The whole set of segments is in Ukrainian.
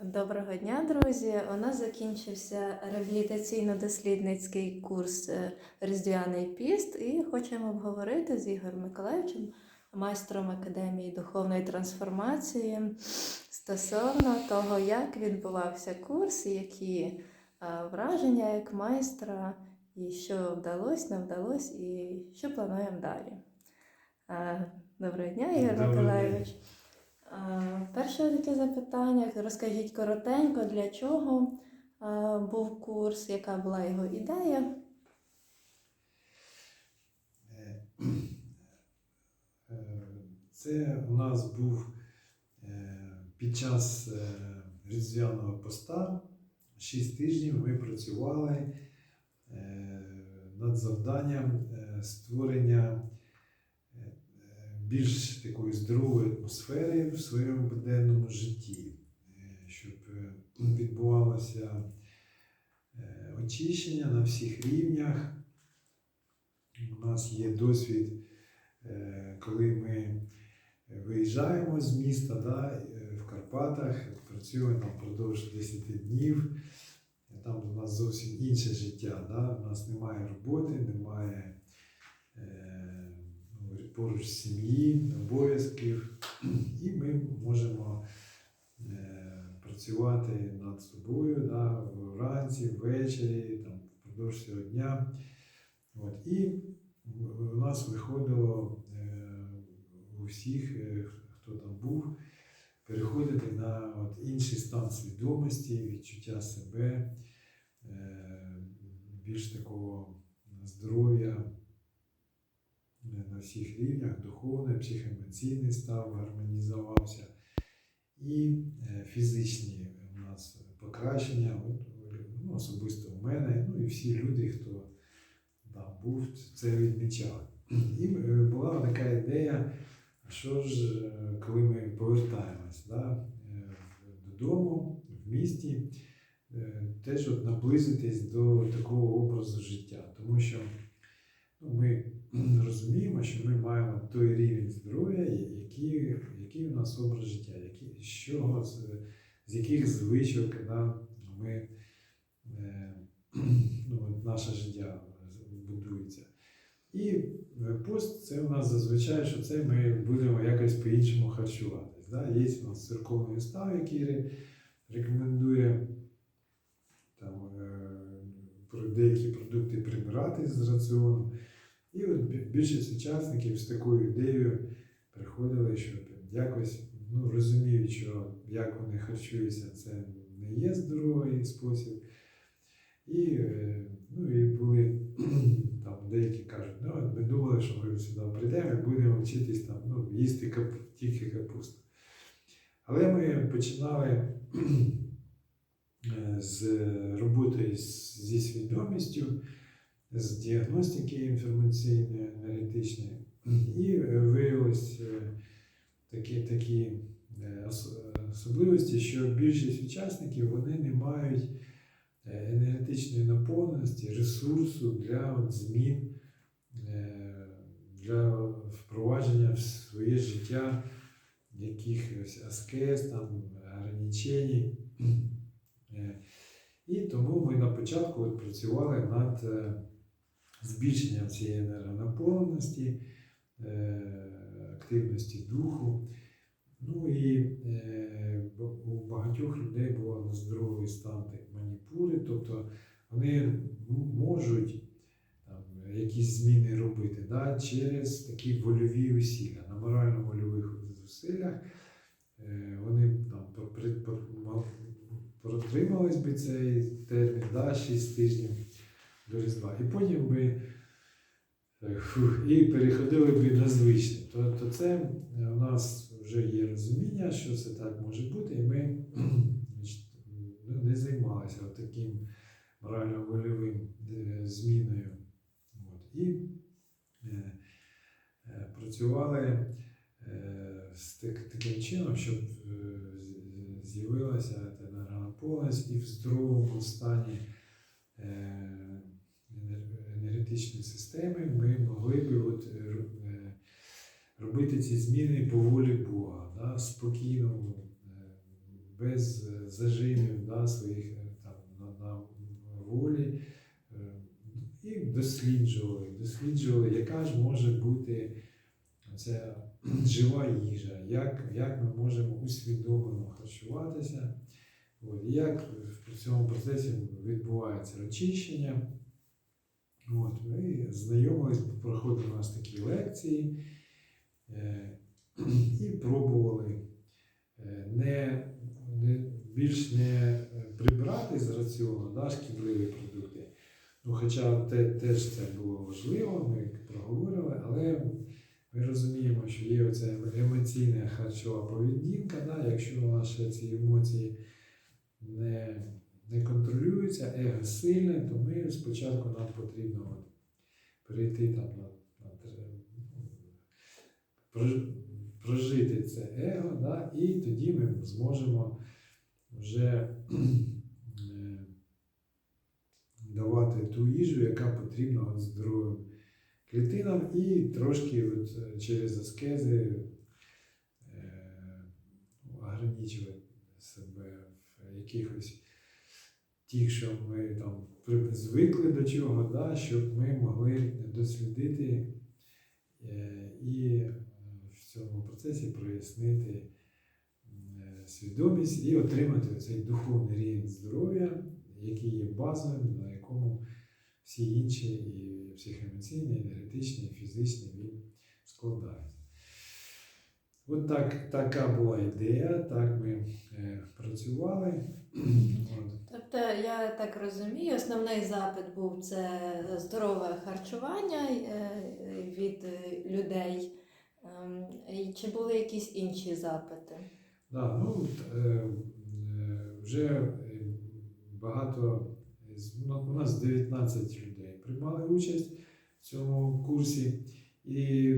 Доброго дня, друзі! У нас закінчився реабілітаційно-дослідницький курс е, Різдвяний піст, і хочемо обговорити з Ігорем Миколаївичем, майстром Академії духовної трансформації, стосовно того, як відбувався курс, які е, враження як майстра, і що вдалося, не вдалося, і що плануємо далі. Е, Доброго дня, Ігор. Миколаївич. Е, Перше таке запитання. Розкажіть коротенько, для чого е, був курс, яка була його ідея? Це у нас був е, під час різдвяного поста. Шість тижнів ми працювали над завданням створення більш такої здорової атмосфери в своєму буденному житті, е, щоб е, відбувалося е, очищення на всіх рівнях. У нас є досвід, коли ми виїжджаємо з міста да, в Карпатах, працюємо впродовж 10 днів. Там у нас зовсім інше життя. Да? У нас немає роботи, немає е, ну, поруч сім'ї, обов'язків, і ми можемо е, працювати над собою да, вранці, ввечері, там, впродовж цього дня. От. І у нас виходило е, у всіх, е, хто там був, переходити на от інший стан свідомості, відчуття себе, більш такого здоров'я на всіх рівнях, духовний, психоемоційний став, гармонізувався. І е, фізичні у нас покращення, ну, особисто у мене, ну і всі люди, хто там був, це відмічали. І е, була така ідея, що ж, е, коли ми повертаємось да, е, додому, в місті, е, теж от наблизитись до такого образу життя. Тому що ну, ми розуміємо, що ми маємо той рівень здоров'я, який, який у нас образ життя, з, чого, з, з яких звичок да, ми, е, ну, наше життя будується. І е, пост це у нас зазвичай, що це ми будемо якось по-іншому харчуватись. Да? Є у нас церковний устав, який рекомендує там, е, деякі продукти прибирати з раціону. І от більшість учасників з такою ідеєю приходили, щоб якось ну, розуміють, що як вони харчуються, це не є здоровий спосіб. І, е, ну, і були там деякі кажуть, ну, ми думали, що ми сюди прийдемо і будемо вчитись там, ну, їсти кап... тільки капусту. Але ми починали е, з роботи зі свідомістю, з діагностики інформаційної, аналітичної. І е, виявилось е, такі, такі е, особливості, що більшість учасників вони не мають енергетичної наповненості, ресурсу для змін, для впровадження в своє життя якихось аскез, там, ограничень. І тому ми на початку працювали над збільшенням цієї енергонаповненості, е, активності духу. Ну і е, у багатьох людей було нездоровий стан маніпури, тобто вони можуть там, якісь зміни робити да, через такі вольові усилля. На морально-вольових зусиллях е, вони там протримались би цей термін да, 6 тижнів до Різдва. І потім би е, і переходили б на звичне. То, то це е, у нас вже є розуміння, що це так може бути, і ми ну, не займалися таким морально-вольовим е, зміною. І працювали з так, таким чином, щоб з'явилася та енергонаповненість і в здоровому стані енергетичної системи ми могли би от, е, е, робити ці зміни по волі Бога, да, спокійно, е, без зажимів да, своїх там, на, на волі. І досліджували, досліджували, яка ж може бути ця жива їжа, як, як ми можемо усвідомлено харчуватися, от, як в цьому процесі відбувається очищення. От, ми знайомились, проходили у нас такі лекції е, і пробували е, не, не, більш не прибирати з раціону да, шкідливі продукти. Ну, хоча те, теж це було важливо, ми проговорили, але ми розуміємо, що є оця емоційна харчова поведінка. Да? Якщо наші ці емоції не, не контролюються, его сильне, то ми спочатку нам потрібно от перейти там на, на прожити це его, да? і тоді ми зможемо вже е, давати ту їжу, яка потрібна от здоровим клітинам, і трошки от е, через аскези е, ограничувати себе в якихось тих, що ми там звикли до чого, да, щоб ми могли дослідити е, і е, в цьому процесі прояснити е, свідомість і отримати цей духовний рівень здоров'я, який є базовим, на якому всі інші і психоемоційні, енергетичні, і фізичні він складаються. От так, така була ідея, так ми е, працювали. Тобто, я так розумію, основний запит був це здорове харчування е, від е, людей. Ем, Чи були якісь інші запити? Да, ну, е, вже багато, ну, у нас 19 людей приймали участь в цьому курсі, і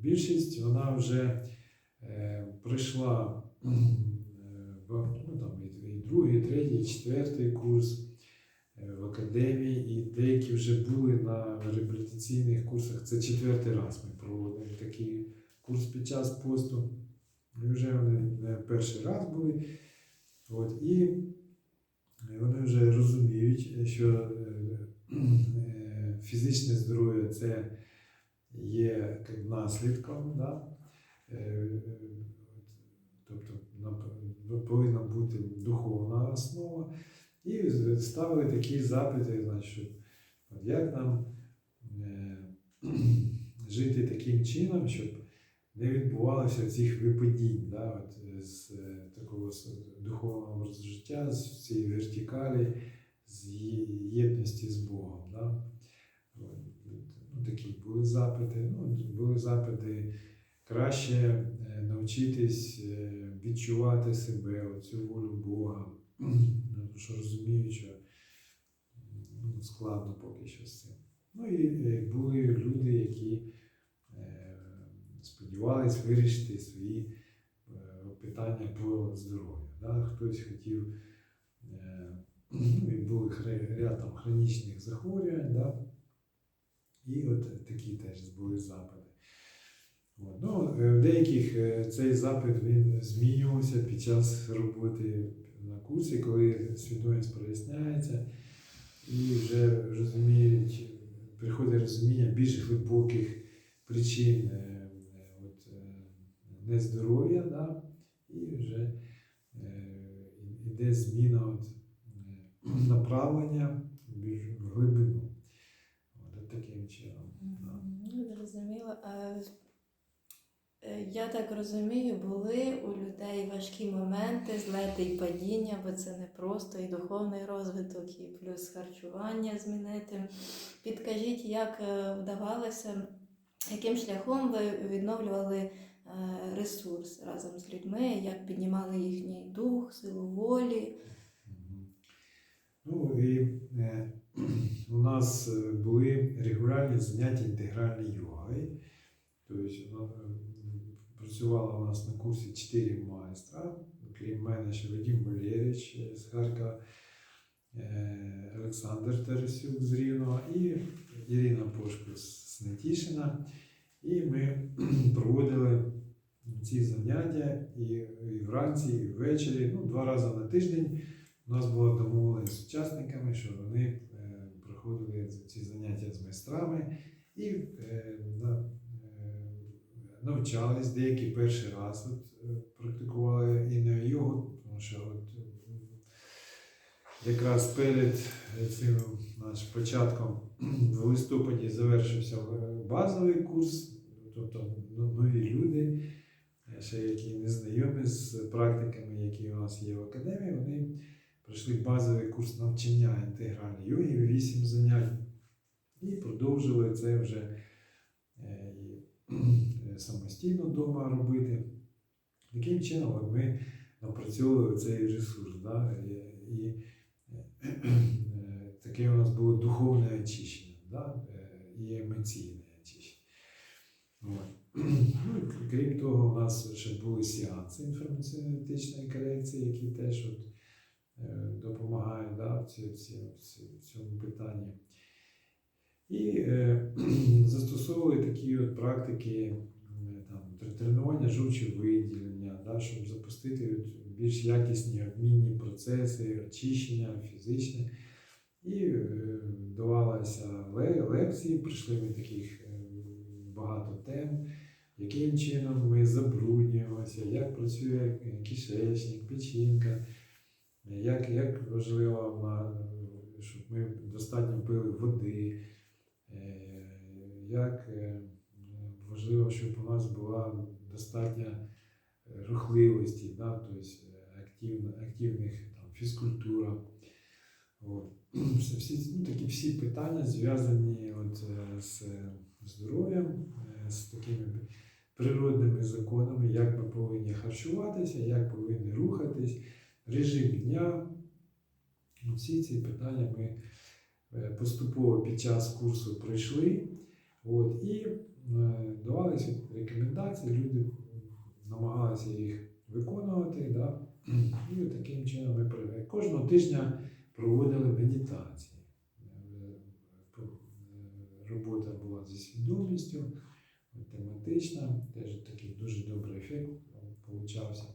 більшість вона вже пройшла е, ну, там, другий, третій, четвертий курс е, в академії, і деякі вже були на реабілітаційних курсах. Це четвертий раз ми проводимо такий курс під час посту. І вже вони не перший раз були. От, і вони вже розуміють, що е, е, фізичне здоров'я це є наслідком. Да? Е, Тобто повинна бути духовна основа. І ставили такі запити, значить, як нам е, жити таким чином, щоб не відбувалося цих випадінь да, от, з е, такого духовного життя, з цієї вертикалі, з єдності з Богом. Да. Ну, такі були запити. Ну, були запити краще е, навчитись е, відчувати себе, оцю волю Бога. Ну, Тому що розумію, що ну, складно поки що з цим. Ну і е, були люди, які сподівались вирішити свої питання по здоров'ю. Да? Хтось хотів, ну, і були ряд там хронічних захворювань, да? і от такі теж були запити. Ну, е, в деяких е, цей запит він змінювався під час роботи на курсі, коли свідомість проясняється і вже розуміють, приходить розуміння більш глибоких причин е, от, нездоров'я, да? і вже йде зміна от, направлення в більш в глибину. От, от таким чином. Да. Ну, Зрозуміло. Е, Я так розумію, були у людей важкі моменти, злети і падіння, бо це не просто і духовний розвиток, і плюс харчування змінити. Підкажіть, як е, вдавалося, яким шляхом ви відновлювали е, ресурс разом з людьми, як піднімали їхній дух, силу волі? Ну і е, у нас були регулярні заняття інтегральної йогою. Тобто працювало у нас на курсі 4 майстра, крім мене ще Вадим Валерійович з Харкова, е, Олександр Тарасюк з Рівного і Ірина Пошко з Снетішина. І ми проводили ці заняття і, і вранці, і ввечері, ну, два рази на тиждень. У нас була домовленість з учасниками, що вони е, проходили ці заняття з майстрами і е, навчались деякі перший раз от, е, практикували і на йогу, тому що от, е, якраз перед цим наш початком в листопаді завершився е, базовий курс, тобто ну, нові люди, е, ще які не знайомі з практиками, які у нас є в академії, вони пройшли базовий курс навчання інтегральної йоги, 8 занять, і продовжили це вже е, е, самостійно вдома робити. Таким чином ми напрацьовували цей ресурс. Да? І, і е, таке у нас було духовне очищення да? е, і емоційне очищення. Ну, крім того, у нас ще були сеанси інформаційно-етичної корекції, які теж от, е, допомагають да, в, цьому питанні. І е, застосовували такі от практики тренування жовчого виділення, да, щоб запустити більш якісні обмінні процеси, очищення фізичне. І е, давалися лекції, прийшли ми таких е, багато тем, яким чином ми забруднюємося, як працює кишечник, печінка, як, як важливо, щоб ми достатньо пили води, е, як важливо, щоб у нас була достатня рухливості, да, тобто е, активна, активних там, фізкультура. Всі, ну, такі всі питання зв'язані от, е, з здоров'ям, е, з такими природними законами, як ми повинні харчуватися, як повинні рухатись, режим дня. Всі ці питання ми поступово під час курсу пройшли. От, і давалися рекомендації, люди намагалися їх виконувати. Да? І таким чином ми при- кожного тижня проводили медитації. Е, е, Робота була зі свідомістю, тематична, теж такий дуже добрий ефект получався.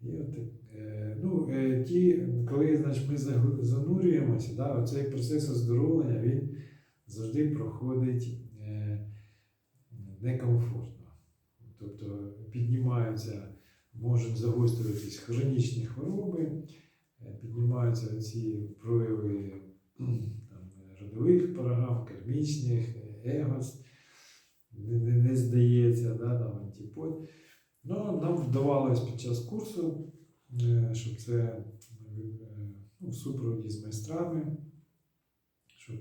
І от, е, ну, е, ті, коли значить, ми занурюємося, да, оцей процес оздоровлення він завжди проходить е, некомфортно. Тобто піднімаються, можуть загострюватись хронічні хвороби, е, піднімаються ці прояви там, родових програм, кармічних, егос, не, не, не здається, да, там, антипод. Ну, нам вдавалось під час курсу, е, щоб це ну, в супроводі з майстрами, щоб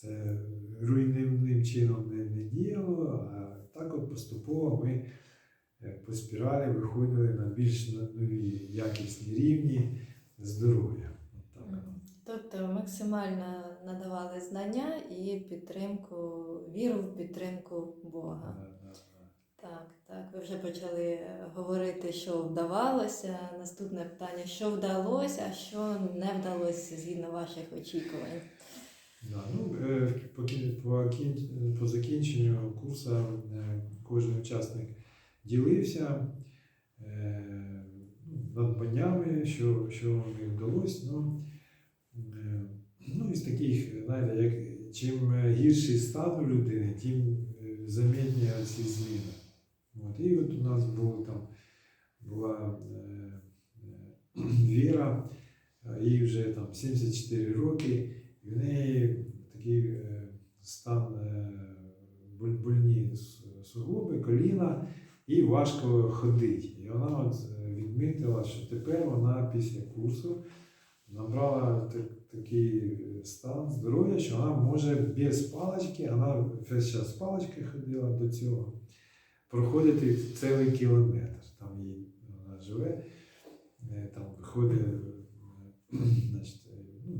це руйнівним чином не, не діяло, а так от поступово ми е, по спіралі виходили на більш нові якісні рівні здоров'я. Тобто максимально надавали знання і підтримку, віру в підтримку Бога. Так, так. Ви вже почали говорити, що вдавалося. Наступне питання: що вдалося, а що не вдалося згідно ваших очікувань? Да, ну, е, по, по, по закінченню курсу е, кожен учасник ділився е, ну, надбаннями, що, що не вдалося. Ну, ну, із таких, знаєте, як, чим гірший стан у людини, тим е, ці зміни. От, і от у нас було там була Віра, їй вже там 74 роки. І в неї такий е, стан е, больні суглоби, коліна і важко ходити. І вона от е, відмітила, що тепер вона після курсу набрала та- такий стан здоров'я, що вона може без палички, вона весь час з паличкою ходила до цього, проходити цілий кілометр. Там їй вона живе, там ходить, е, значить,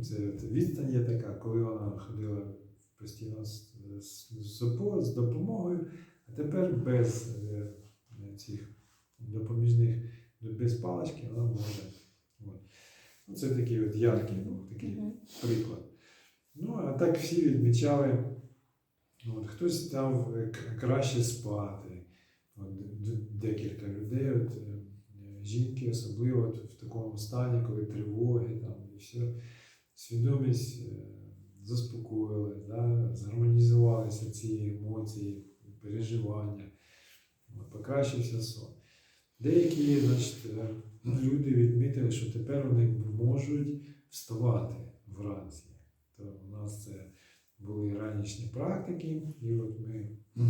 це відстань є така, коли вона ходила постійно з, з, з, з допомогою, а тепер без е, цих допоміжних, без палички вона може. От. Ну, це такий от яркий був такий Мгм. приклад. Ну, а так всі відмічали От, хтось став е, краще спати. От, декілька людей, от, е, жінки, особливо от, в такому стані, коли тривоги там, і все, свідомість е, заспокоїли, да, згармонізувалися ці емоції, переживання, покращився сон. Деякі значить, е, люди відмітили, що тепер вони можуть вставати вранці. То у нас це були ранішні практики, і от ми е,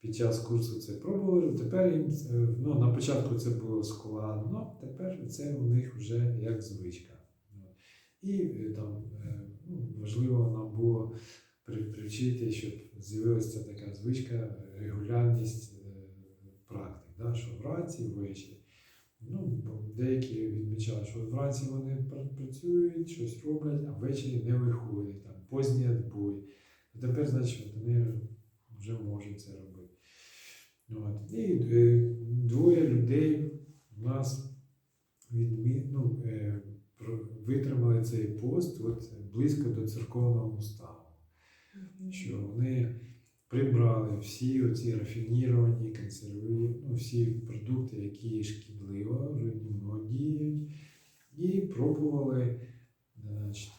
під час курсу це пробували. Тепер їм е, ну, на початку це було складно, тепер це у них вже як звичка. І е, там е, ну, важливо нам було при- привчити, щоб з'явилася така звичка, регулярність е, практик, да, що вранці, ввечері. Ну, деякі відмічали, що вранці вони працюють, щось роблять, а ввечері не виходять, там, поздній відбой. Тепер, значить, вони вже можуть це робити. От. І двоє людей у нас відмі... ну, витримали цей пост от, близько до церковного уставу що вони прибрали всі оці рафініровані, консерві, ну, всі продукти, які шкідливо, руйнівно діють, і пробували значить,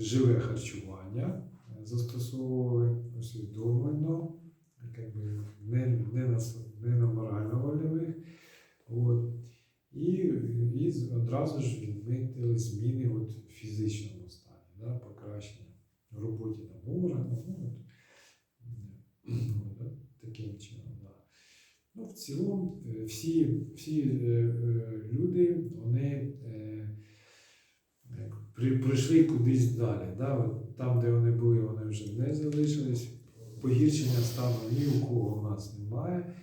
живе харчування, е, застосовували усвідомлено, не, не, на, не на морально-вольових. От. І, і одразу ж відмітили зміни от в фізичному стані, да, покращення в роботі там органу. Ну, от, таким чином. Да. Ну, в цілому е, всі, всі е, е, люди вони при, прийшли кудись далі. Да? От, там, де вони були, вони вже не залишились. Погіршення стану ні у кого у нас немає.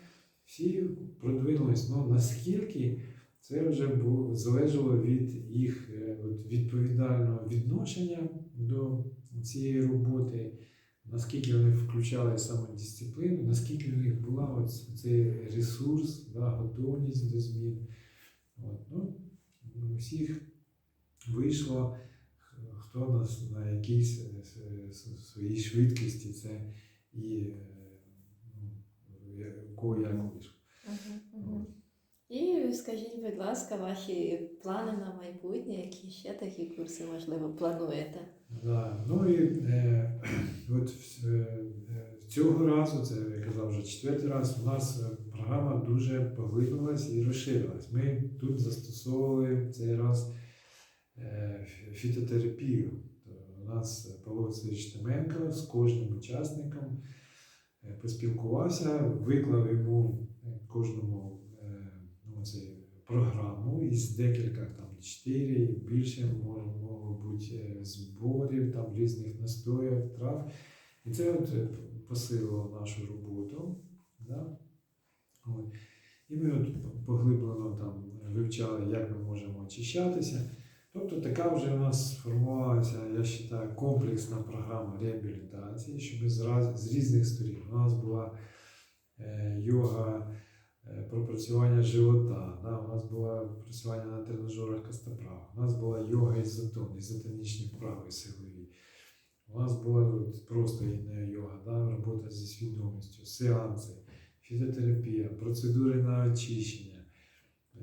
Всі продвинулись. Ну, наскільки це вже залежало від їх е, відповідального відношення до цієї роботи, наскільки вони включали самодисципліну, наскільки у них була цей ресурс, да, готовність до змін. От, ну, у всіх вийшло, хто на, с- на якійсь е, своїй швидкості це і е, ну, кого як вийшло. І скажіть, будь ласка, ваші плани на майбутнє, які ще такі курси, можливо, плануєте? Да. Ну і е, от е, е, цього разу, це я казав вже четвертий раз, у нас програма дуже поглибилась і розширилась. Ми тут застосовували цей раз е, фітотерапію. У нас Павло Васильович Тименко з кожним учасником е, поспілкувався, виклав йому кожному програму із декілька там чотири, більше може, бути е, зборів, там різних настоїв, трав. І це от е, посилило нашу роботу. Да? І ми от поглиблено там вивчали, як ми можемо очищатися. Тобто така вже у нас сформувалася, я вважаю, комплексна програма реабілітації, що ми зраз, з різних сторін. У нас була е, йога пропрацювання живота, да? у нас було працювання на тренажерах костоправа, у нас була йога ізотон, ізотонічні вправи силові. У нас була просто йога, да? робота зі свідомістю, сеанси, фізіотерапія, процедури на очищення,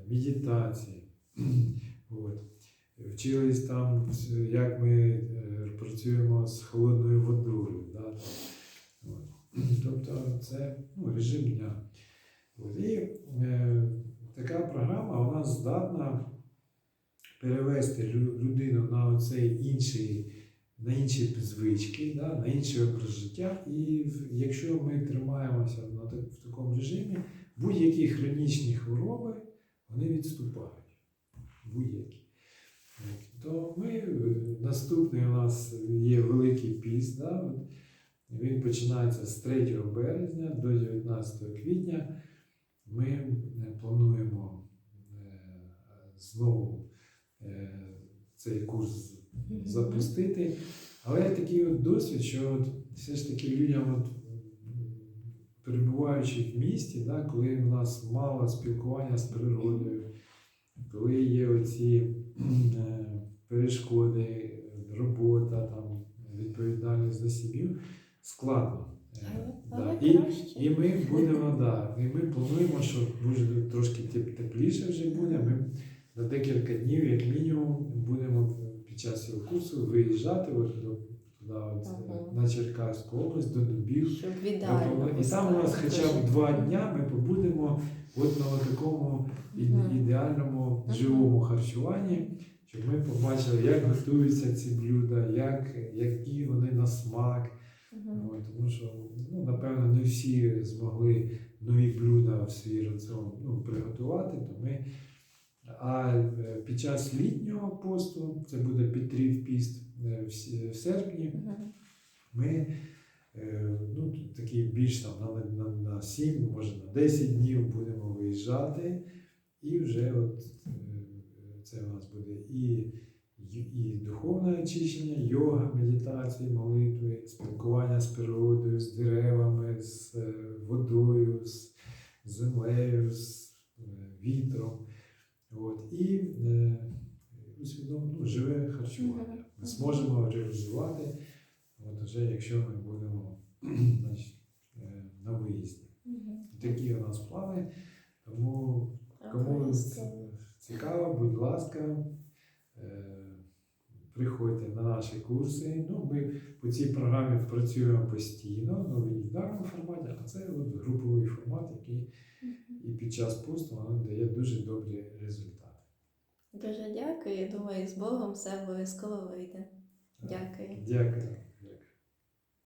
медитації. От. Вчились там, як ми е, працюємо з холодною водою. Да? Тобто це ну, режим дня. І е, така програма вона здатна перевести людину на оцей інший, на інші звички, да, на інший образ життя. І якщо ми тримаємося на в такому режимі, будь-які хронічні хвороби вони відступають. Будь-які. То ми, е, наступний у нас є Великий піст. Да. Він починається з 3 березня до 19 квітня. Ми е, плануємо е, знову е, цей курс запустити. Але такий от досвід, що от все ж таки людям, от, перебуваючи в місті, да, коли у нас мало спілкування з природою, коли є оці перешкоди, робота, там, відповідальність за сім'ю, складно. Е, да. І, і ми будемо, да, і ми плануємо, що буде трошки тепліше вже буде. Ми на декілька днів, як мінімум, будемо під час цього курсу виїжджати от до, туди, от, Ага. на Черкаську область, до Дубів. Щоб віддалі. І там у нас хоча б два дня ми побудемо от на такому ідеальному Мгм. живому харчуванні, щоб ми побачили, як готуються ці блюда, як, які вони на смак. Ой, тому що, ну, напевно, не всі змогли нові блюда в свій раціон ну, приготувати. То ми... А е, під час літнього посту, це буде Петрів піст е, в с- в серпні, ми е, ну, такий більш там на, на, на 7, може на 10 днів будемо виїжджати. І вже от е, це у нас буде і, і, духовне очищення, йога, медитації, молитви, спілкування з природою, з деревами, з е, водою, з землею, з е, вітром. От, і е, ну, живе харчування. Ми зможемо реалізувати, от вже якщо ми будемо значить, на виїзді. Такі у нас плани. Тому кому цікаво, будь ласка, приходьте на наші курси. Ну, ми по цій програмі працюємо постійно, ну, в індивідуальному форматі, а це от груповий формат, який і під час посту воно дає дуже добрі результати. Дуже дякую. Я думаю, з Богом все обов'язково вийде. Дякую. Дякую.